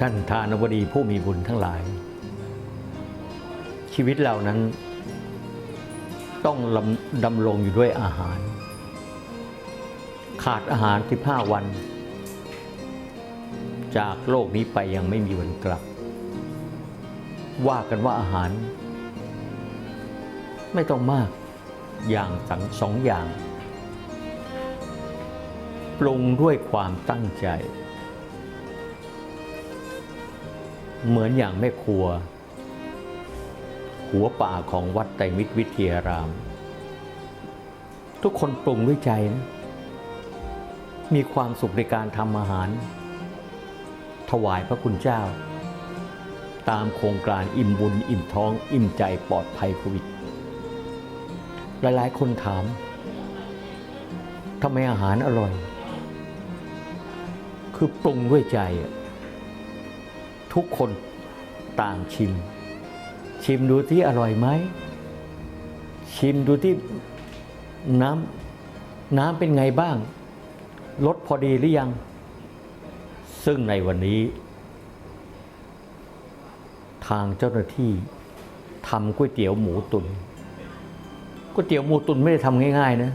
ท่านทานบดีผู้มีบุญทั้งหลาย ชีวิตเรานั้น ต้องลำดำรงอยู่ด้วยอาหาร ขาดอาหาร 15 วัน จากโลกนี้ไปยังไม่มีวันกลับ ว่ากันว่าอาหาร ไม่ต้องมากอย่างสังสองอย่าง ปรุงด้วยความตั้งใจ เหมือนอย่างแม่ครัว หัวป่าของวัดไตรมิตรวิทยาราม ทุกคนปรุงด้วยใจนะมีความสุขในการทำอาหาร ถวายพระคุณเจ้า ตามโครงการอิ่มบุญ อิ่มท้อง อิ่มใจปลอดภัยโควิด หลายๆ คนถามทำไมอาหารอร่อย คือปรุงด้วยใจอะ ทุกคนต่างชิม ชิมดูที่อร่อยไหม ชิมดูที่น้ำน้ำเป็นไงบ้างรสพอดีหรือยัง ซึ่งในวันนี้ ทางเจ้าหน้าที่ทำก๋วยเตี๋ยวหมูตุนก๋วยเตี๋ยวหมูตุนไม่ได้ทำง่าย ๆนะ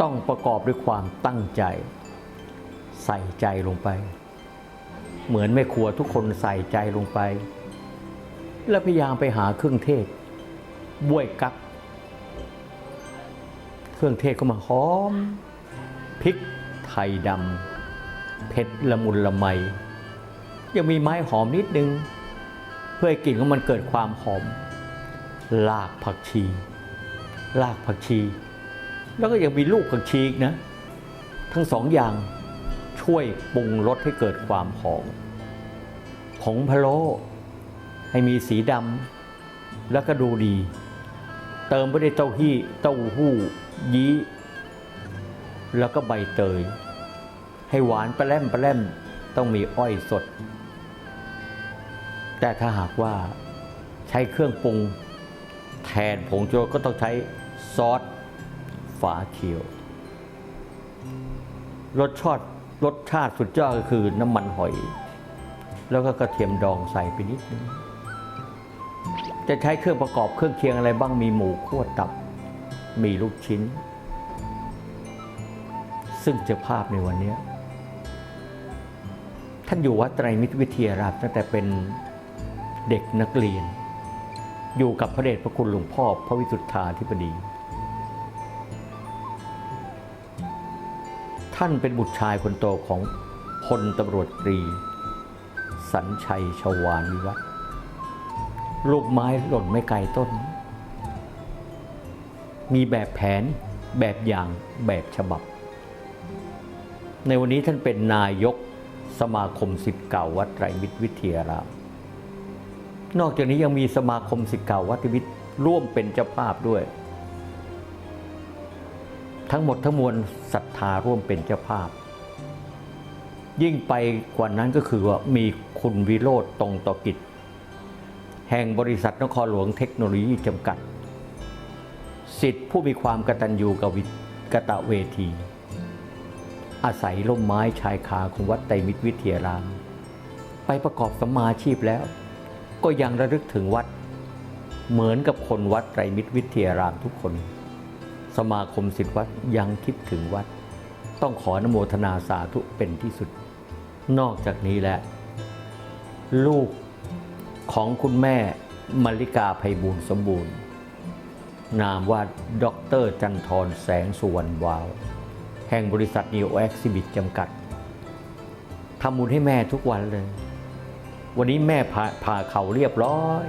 ต้องประกอบด้วยความตั้งใจ ใส่ใจลงไป เหมือนแม่ครัวทุกคนใส่ใจลงไป แล้พยายามไปหาเครื่องเทศ บ้วยกักเครื่องเทศก็มาหอมพริกไทยดำเผ็ดละมุนละไม ยังมีไม้หอมนิดนึง เพื่อให้กลิ่นของมันเกิดความหอมลากผักชีลากผักชี แล้วก็ยังมีลูกผักชีอีกนะ ทั้งสองอย่างช่วยปรุงรสให้เกิดความหอม งพะโล้ให้มีสีดำแล้วก็ดูดี เติมไปด้วยเต้าหี้เต้าหู้ ยี้ แล้วก็ใบเตย ให้หวานปลาแรมปลาแรมต้องมีอ้อยสด แต่ถ้าหากว่าใช้เครื่องปรุง แทนผงชูรสก็ต้องใช้ซอสฝาเขียว รสชาติรสชาติสุดยอดก็คือน้ำมันหอย แล้วก็กระเทียมดองใส่ไปนิดนึงจะใช้เครื่องประกอบเครื่องเคียงอะไรบ้างมีหมูคั่วตับ มีลูกชิ้น ซึ่งเจ้าภาพในวันนี้ ท่านอยู่วัดไตรมิตรวิทยารามตั้งแต่เป็นเด็กนักเรียน อยู่กับพระเดชพระคุณหลวงพ่อพระวิสุทธาธิบดี ท่านเป็นบุตรชายคนโตของพลตำรวจตรี สัญชัยชวานวิวัฒน์ลูกไม้หล่นไม่ไกลต้น มีแบบแผนแบบอย่างแบบฉบับ ในวันนี้ท่านเป็นนายกสมาคมสิทธิ์เก่าวัดไตรมิตรวิทยารามนอกจากนี้ยังมีสมาคมสิทธิ์เก่าวัดไตรมิตรร่วมเป็นเจ้าภาพด้วย ทั้งหมดทั้งมวลศรัทธาร่วมเป็นเจ้าภาพ ยิ่งไปกว่านั้นก็คือว่ามีคุณวิโรธตรงต่อกิจ แห่งบริษัทนครหลวงเทคโนโลยีจำกัด สิทธิผู้มีความกตัญญูกวิกตะเวที อาศัยร่มไม้ชายคาของวัดไตรมิตรวิทยาราม ไปประกอบสมมาชีพแล้ว ก็ยังระลึกถึงวัด เหมือนกับคนวัดไตรมิตรวิทยารามทุกคน สมาคมสิทธิวัดยังคิดถึงวัดต้องขออนโมทนาสาธุเป็นที่สุด นอกจากนี้แหละลูกของคุณแม่มริกาไพบูลสมบูรณ์ นามว่าด็อกเตอร์จันทรแสงสุวรรณวาว แห่งบริษัท Neo Exhibit จำกัดทำบุญให้แม่ทุกวันเลย วันนี้แม่ผ่าผ่าเขาเรียบร้อย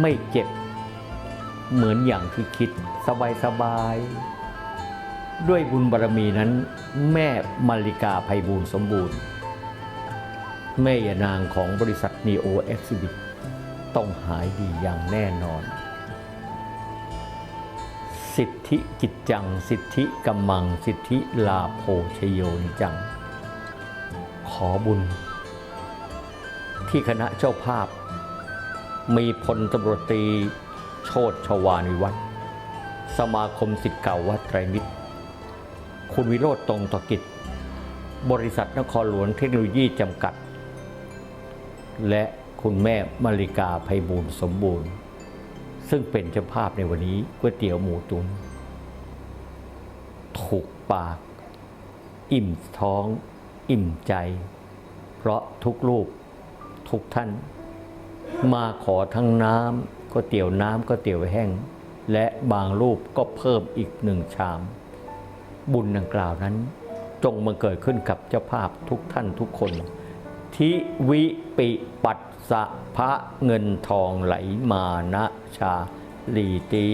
ไม่เจ็บเหมือนอย่างที่คิดสบายสบาย ด้วยบุญบารมีนั้น แม่มาริกาไพบูลย์สมบูรณ์ แม่ยานางของบริษัท Neo Exhibit ต้องหายดีอย่างแน่นอน สิทธิจิตจัง สิทธิกัมมัง สิทธิลาโภชโยนิจัง ขอบุญ ที่คณะเจ้าภาพ มีพลตำรวจตรีโชตชวานิวัฒน์สมาคมสิทธิ์เก่าวัดไตรมิตร คุณวิโรธตรงต่อกิจ บริษัทนครหลวงเทคโนโลยีจำกัด และคุณแม่มาริกาไพบูลย์สมบูรณ์ ซึ่งเป็นเจ้าภาพในวันนี้ก๋วยเตี๋ยวหมูตุน ถูกปาก อิ่มท้อง อิ่มใจ เพราะทุกรูปทุกท่าน มาขอทั้งน้ำก๋วยเตี๋ยวน้ำก๋วยเตี๋ยวแห้ง และบางรูปก็เพิ่มอีกหนึ่งชาม บุญดังกล่าวนั้น จงมาเกิดขึ้นกับเจ้าภาพทุกท่านทุกคน ทิวิปิปัสสะพระเงินทองไหลมานะชาลีตี